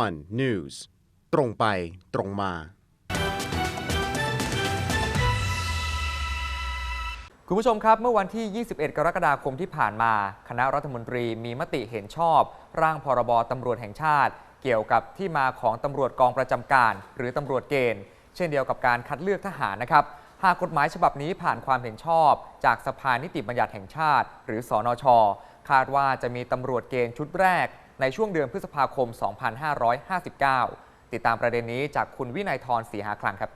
one news ตรงไปตรงมา คุณผู้ชมครับ เมื่อวันที่ 21 กรกฎาคมที่ผ่านมา คณะรัฐมนตรีมีมติเห็นชอบ ร่างพรบตำรวจแห่งชาติ เกี่ยวกับที่มาของตำรวจกองประจำการ หรือตำรวจเกณฑ์ เช่นเดียวกับการคัดเลือกทหารนะครับหากกฎหมายฉบับนี้ผ่านความเห็นชอบ จากสภานิติบัญญัติแห่งชาติ หรือสอนชคาดว่าจะมีตำรวจเกณฑ์ชุดแรก ในช่วงเดือนพฤษภาคม 2559 ติดตามประเด็นนี้จากคุณวินัยทรศรีหาคลังครับ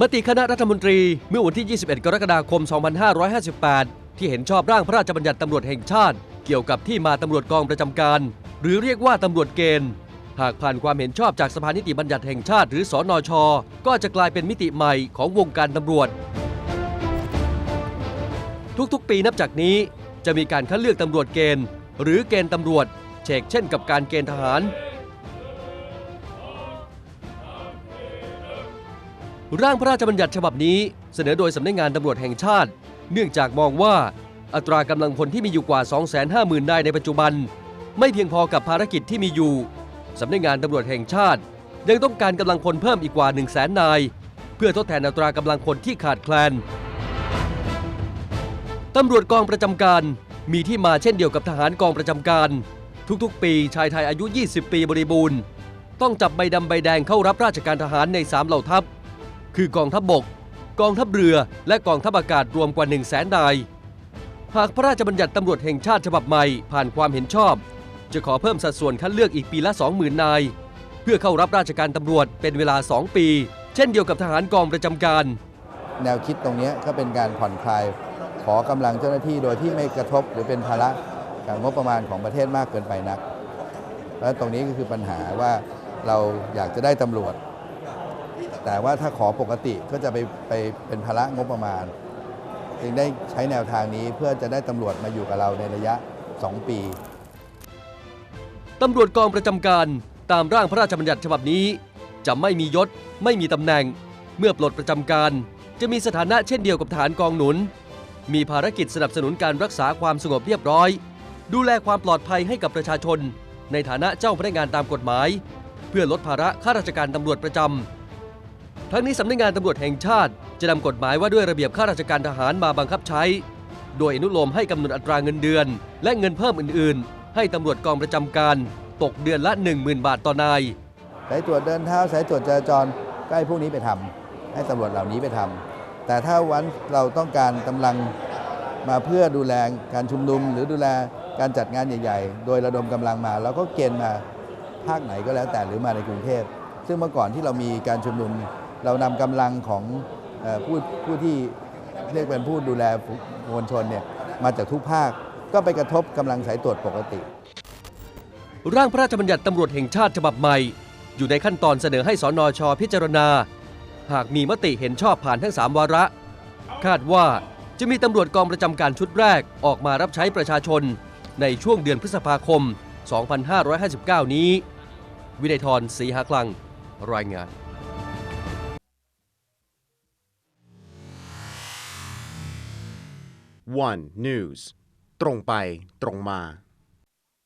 มติคณะรัฐมนตรีเมื่อวันที่ 21 กรกฎาคม 2558 ที่เห็นชอบร่างพระราชบัญญัติตำรวจแห่งชาติ เกี่ยวกับที่มาตำรวจกองประจำการ หรือเรียกว่าตำรวจเกณฑ์ หากผ่านความเห็นชอบจากสภานิติบัญญัติแห่งชาติหรือสอนชก็จะกลายเป็นมิติใหม่ของวงการตำรวจ ทุกๆ ปีนับจากนี้จะมีการคัดเลือกตำรวจเกณฑ์ หรือเกณฑ์ตำรวจเชกเช่นกับการเกณฑ์ทหาร ร่างพระราชบัญญัติฉบับนี้เสนอโดยสำนักงานตำรวจแห่งชาติ เนื่องจากมองว่าอัตรากำลังพลที่มีอยู่กว่า 250,000นายในปัจจุบัน ไม่เพียงพอกับภารกิจที่มีอยู่ สำนักงานตำรวจแห่งชาติ ยังต้องการกำลังพลเพิ่มอีกกว่า 1 0 0 0 0แสนนาย เพื่อทดแทนอัตรากำลังพลที่ขาดแคลนตำรวจกองประจำการมีที่มาเช่นเดียวกับทหารกองประจำการ ทุกๆ ปีชายไทยอายุ 20 ปีบริบูรณ์ ต้องจับใบดำใบแดงเข้ารับราชการทหารใน 3 เหล่าทัพ คือกองทัพบบก กองทัพเรือและกองทัพอากาศรวมกว่า 1 0 0 0 0แสนนาย หากพระราชบัญญัติตำรวจแห่งชาติฉบับใหม่ผ่านความเห็นชอบ จะขอเพิ่มสัดส่วนคัดเลือกอีกปีละ 20,000 นาย เพื่อเข้ารับราชการตำรวจเป็นเวลา 2 ปี เช่นเดียวกับทหารกองประจำการ แนวคิดตรงนี้ก็เป็นการผ่อนคลาย ขอกำลังเจ้าหน้าที่โดยที่ไม่กระทบหรือเป็นภาระกับงบประมาณของประเทศมากเกินไปนัก แล้วตรงนี้ก็คือปัญหาว่าเราอยากจะได้ตำรวจ แต่ว่าถ้าขอปกติก็จะไปไปเป็นภาระงบประมาณ จึงได้ใช้แนวทางนี้เพื่อจะได้ตำรวจมาอยู่กับเราในระยะ 2 ปี ตำรวจกองประจำการตามร่างพระราชบัญญัติฉบับนี้ จะไม่มียศไม่มีตำแหน่ง เมื่อปลดประจำการ จะมีสถานะเช่นเดียวกับฐานกองหนุน มีภารกิจสนับสนุนการรักษาความสงบเรียบร้อย ดูแลความปลอดภัยให้กับประชาชน ในฐานะเจ้าพนักงานตามกฎหมาย เพื่อลดภาระข้าราชการตำรวจประจำทั้งนี้สำนักงานตำรวจแห่งชาติ จะนำกฎหมายว่าด้วยระเบียบข้าราชการทหารมาบังคับใช้ โดยอนุโลมให้กำหนดอัตราเงินเดือน และเงินเพิ่มอื่นๆ ให้ตำรวจกองประจำการ ตกเดือนละ 10,000 บาทต่อนาย สายตรวจเดินเท้าสายตรวจจราจรก็ให้พวกนี้ไปทำให้ตำรวจเหล่านี้ไปทำแต่ถ้าวันเราต้องการกำลังมาเพื่อดูแลการชุมนุม หรือดูแลการจัดงานใหญ่ ๆ โดยระดมกำลังมาเราก็เกณฑ์มาภาคไหนก็แล้วแต่หรือมาในกรุงเทพ ซึ่งเมื่อก่อนที่เรามีการชุมนุม เรานำกำลังของเอ่อผู้ผู้ที่เรียกเป็นผู้ดูแลมวลชนเนี่ยมาจากทุกภาค ก็ไปกระทบกำลังสายตรวจปกติ ร่างพระราชบัญญัติตำรวจแห่งชาติฉบับใหม่ อยู่ในขั้นตอนเสนอให้สอนอชพิจารณา หากมีมติเห็นชอบผ่านทั้ง 3 วาระ คาดว่าจะมีตำรวจกองประจำการชุดแรกออกมารับใช้ประชาชน ในช่วงเดือนพฤษภาคม 2559 นี้ วินัยทรศรีหาคลัง รายงาน one news ตรงไปตรงมา